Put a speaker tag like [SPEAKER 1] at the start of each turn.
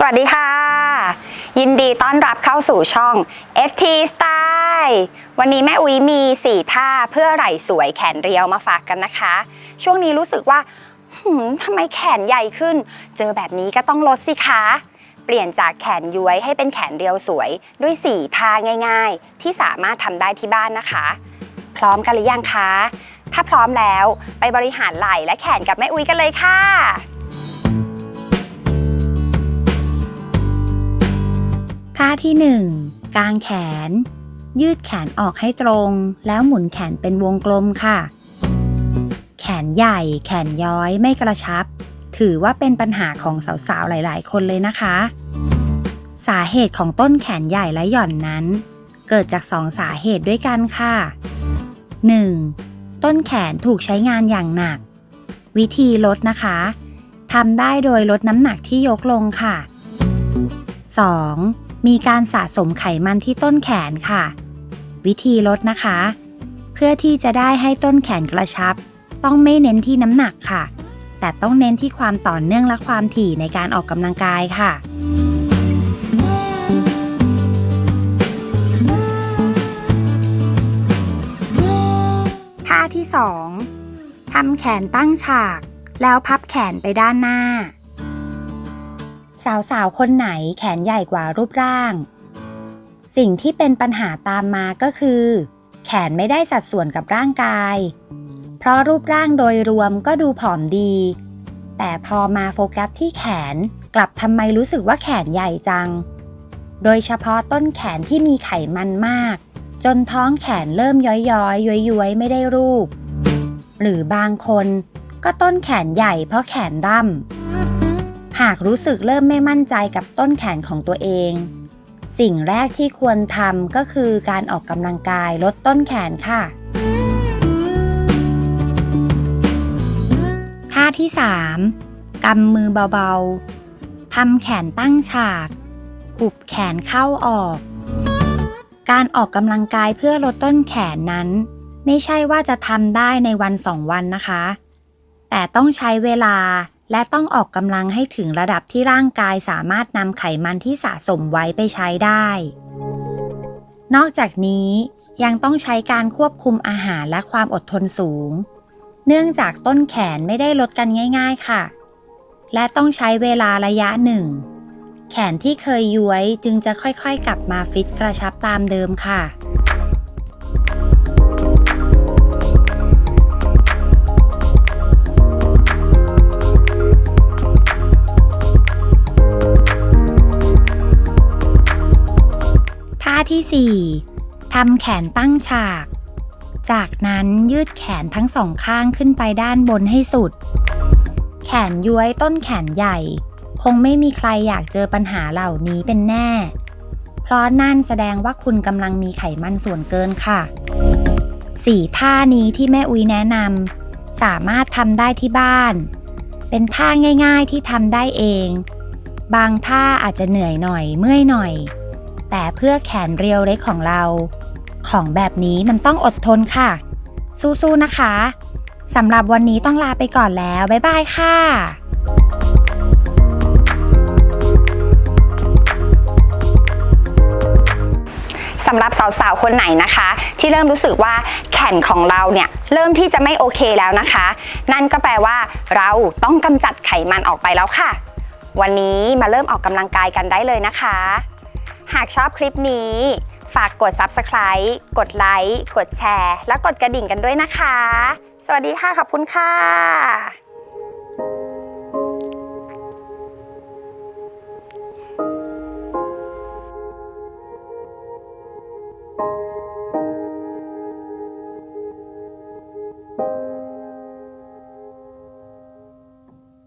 [SPEAKER 1] สวัสดีค่ะ ยินดีต้อนรับเข้าสู่ช่อง ST Style วันนี้แม่อุ๊ยมี 4 ท่าเพื่อไหล่สวยแขนเรียวมาฝากกันนะคะ ช่วงนี้รู้สึกว่าทำไมแขนใหญ่ขึ้น เจอแบบนี้ก็ต้องลดสิคะ เปลี่ยนจากแขนย้วยให้เป็นแขนเรียวสวย ด้วย 4 ท่าง่ายๆ ที่สามารถทำได้ที่บ้านนะคะ พร้อมกันหรือยังคะ ถ้าพร้อมแล้วไปบริหารไหล่และแขนกับแม่อุ๊ยกันเลยค่ะ
[SPEAKER 2] ท่าที่ 1 กางแขน ยืดแขนออกให้ตรง แล้วหมุนแขนเป็นวงกลมค่ะ แขนใหญ่แขนย้อยไม่กระชับ ถือว่าเป็นปัญหาของสาวๆ หลาย ๆ คนเลยนะคะ สาเหตุของต้นแขนใหญ่และหย่อนนั้น เกิดจากสองสาเหตุด้วยกันค่ะ 1. ต้นแขนถูกใช้งานอย่างหนัก วิธีลดนะคะทำได้โดยลดน้ำหนักที่ยกลงค่ะ 2. มีการสะสมไขมันที่ต้นแขนค่ะ วิธีลดนะคะ เพื่อที่จะได้ให้ต้นแขนกระชับ ต้องไม่เน้นที่น้ำหนักค่ะ แต่ต้องเน้นที่ความต่อเนื่องและความถี่ในการออกกำลังกายค่ะท่าที่ 2ทำแขนตั้งฉาก แล้วพับแขนไปด้านหน้า สาวๆ คนไหนแขนใหญ่กว่ารูปร่าง สิ่งที่เป็นปัญหาตามมาก็คือ แขนไม่ได้สัดส่วนกับร่างกาย เพราะรูปร่างโดยรวมก็ดูผอมดี แต่พอมาโฟกัสที่แขนกลับทำไมรู้สึกว่าแขนใหญ่จัง โดยเฉพาะต้นแขนที่มีไขมันมาก จนท้องแขนเริ่มย้อยๆย้วยๆ ไม่ได้รูป หรือบางคนก็ต้นแขนใหญ่เพราะแขนร่ำ หากรู้สึกเริ่มไม่มั่นใจกับต้นแขนของตัวเอง สิ่งแรกที่ควรทำก็คือการออกกำลังกายลดต้นแขนค่ะ ท่าที่ 3กำมือเบาๆทำแขนตั้งฉากหุบแขนเข้าออก การออกกำลังกายเพื่อลดต้นแขนนั้น ไม่ใช่ว่าจะทำได้ในวันสองวันนะคะ แต่ต้องใช้เวลา และต้องออกกำลังให้ถึงระดับที่ร่างกายสามารถนำไขมันที่สะสมไว้ไปใช้ได้ นอกจากนี้ยังต้องใช้การควบคุมอาหารและความอดทนสูง เนื่องจากต้นแขนไม่ได้ลดกันง่าย ๆค่ะ และต้องใช้เวลาระยะหนึ่ง แขนที่เคยย้วยจึงจะค่อยๆกลับมาฟิตกระชับตามเดิมค่ะาที่ 4ทำแขนตั้งฉาก จากนั้นยืดแขนทั้งสองข้างขึ้นไปด้านบนให้สุด แขนย้วยต้นแขนใหญ่ คงไม่มีใครอยากเจอปัญหาเหล่านี้เป็นแน่ เพราะนั่นแสดงว่าคุณกำลังมีไขมันส่วนเกินค่ะสี่ท่านี้ที่แม่อุ้ยแนะนำสามารถทำได้ที่บ้าน เป็นท่าง่าย ๆที่ทำได้เอง บางท่าอาจจะเหนื่อยหน่อยเมื่อยหน่อย แต่เพื่อแขนเรียวเล็กของเรา ของแบบนี้มันต้องอดทนค่ะ สู้ๆนะคะสำหรับวันนี้ต้องลาไปก่อนแล้ว บ๊ายบายค่ะ
[SPEAKER 1] สำหรับสาวๆ คนไหนนะคะ ที่เริ่มรู้สึกว่าแขนของเราเนี่ยเริ่มที่จะไม่โอเคแล้วนะคะ นั่นก็แปลว่า เราต้องกำจัดไขมันออกไปแล้วค่ะ วันนี้มาเริ่มออกกำลังกายกันได้เลยนะคะ หากชอบคลิปนี้ ฝากกด Subscribe กดไลค์ กดแชร์ และกดกระดิ่งกันด้วยนะคะ สวัสดีค่ะ ขอบคุณค่ะ